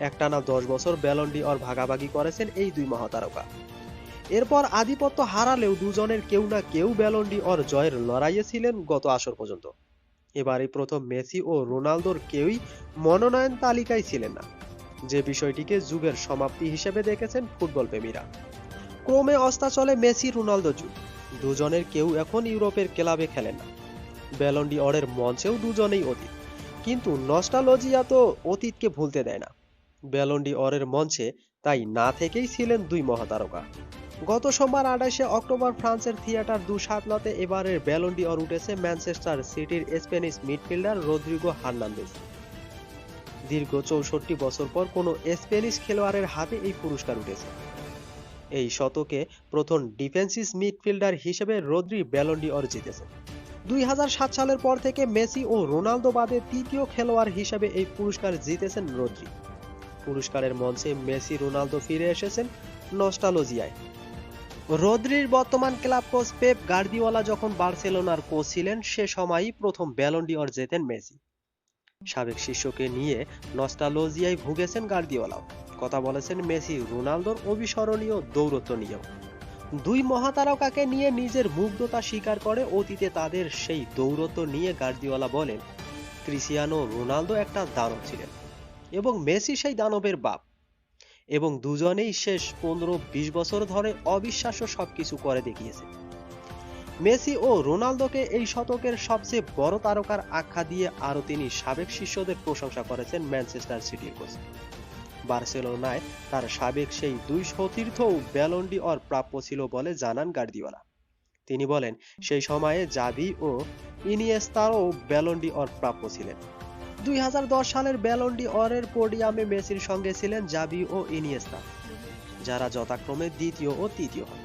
একটানা দশ বছর ব্যালন্ডি অর ভাগাভাগি করেছেন এই দুই মহাতারকা। এরপর আধিপত্য হারালেও দুজনের কেউ না কেউ ব্যালন্ডি অর জয়ের লড়াইয়ে ছিলেন গত আসর পর্যন্ত। এবারই প্রথম মেসি ও রোনালদোর কেউই মনোনয়ন তালিকায় ছিলেন না। যে বিষয়টিকে যুগের সমাপ্তি হিসেবে দেখেছেন ফুটবল প্রেমীরা ক্রমে অস্তা চলে মেসি, রোনালদো যুগ। দুজনের কেউ এখন ইউরোপের ক্লাবে খেলেন না। ব্যালন্ডি অরের মঞ্চেও দুজনেই অতীত। কিন্তু নস্টালজিয়া তো অতীতকে ভুলতে দেয় না। ব্যালন্ডি অরের মঞ্চে তাই না থেকেই ছিলেন দুই মহাতারকা। গত সোমবার আঠাশে অক্টোবর ফ্রান্সের থিয়েটার দু সাতলাতে এবারের ব্যালন্ডি অর উঠেছে ম্যানচেস্টার সিটির স্প্যানিশ মিডফিল্ডার রদ্রিগো হার্নান্দেজ। দীর্ঘ চৌষট্টি বছর পর কোনো স্প্যানিশ খেলোয়াড়ের হাতে এই পুরস্কার উঠেছে। এই শতকে প্রথম ডিফেন্সিস মিডফিল্ডার হিসেবে রদ্রি ব্যালন্ডি অর জিতেছেন দুই সালের পর থেকে মেসি ও রোনালদো বাদে তৃতীয় খেলোয়াড় হিসেবে এই পুরস্কার জিতেছেন রদ্রি পুরস্কারের মঞ্চে মেসি, রোনালদো ফিরে এসেছেন নস্টালজিয়ায়। রদ্রির বর্তমান ক্লাব কোচ পেপ গার্দিওয়ালা যখন বার্সেলোনার কোচ ছিলেন, সে সময়ই প্রথম ব্যালন্ডি অর জেতেন মেসি। সাবেক শিষ্যকে নিয়ে নস্টালজিয়ায় ভুগেছেন গার্দিওয়ালাও কথা বলেছেন মেসি, রোনালদোর অবিস্মরণীয় দৌরত্ব নিয়েও। দুই মহাতারকাকে নিয়ে নিজের মুগ্ধতা স্বীকার করে অতীতে তাদের সেই দৌরত্ব নিয়ে গার্দিওয়ালা বলেন ক্রিসিয়ানো রোনালদো একটা দানব ছিলেন। এবং মেসি সেই দানবের বাপ। এবং দুজনেই শেষ পনেরো বিশ বছর ধরে অবিশ্বাস্য সবকিছু করে দেখিয়েছে। মেসি ও রোনালদোকে এই শতকের সবচেয়ে বড় তারকার আখ্যা দিয়ে আরও তিনি সাবেক শিষ্যদের প্রশংসা করেছেন ম্যানচেস্টার সিটির কোচ। বার্সেলোনায় তার সাবেক সেই দুই সতীর্থও ব্যালন্ডি অর প্রাপ্য ছিল বলে জানান গার্দিওলা। তিনি বলেন, সেই সময়ে জাভি ও ইনিয়েস্তারও ব্যালন্ডি অর প্রাপ্য ছিলেন। দুই হাজার দশ সালের ব্যালন্ডি অরের পোডিয়ামে মেসির সঙ্গে ছিলেন জাবি ও ইনিয়েস্তা, যারা যথাক্রমে দ্বিতীয় ও তৃতীয় হন।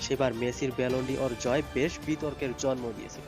সেবার মেসির ব্যালন্ডি অর জয় বেশ বিতর্কের জন্ম দিয়েছিল।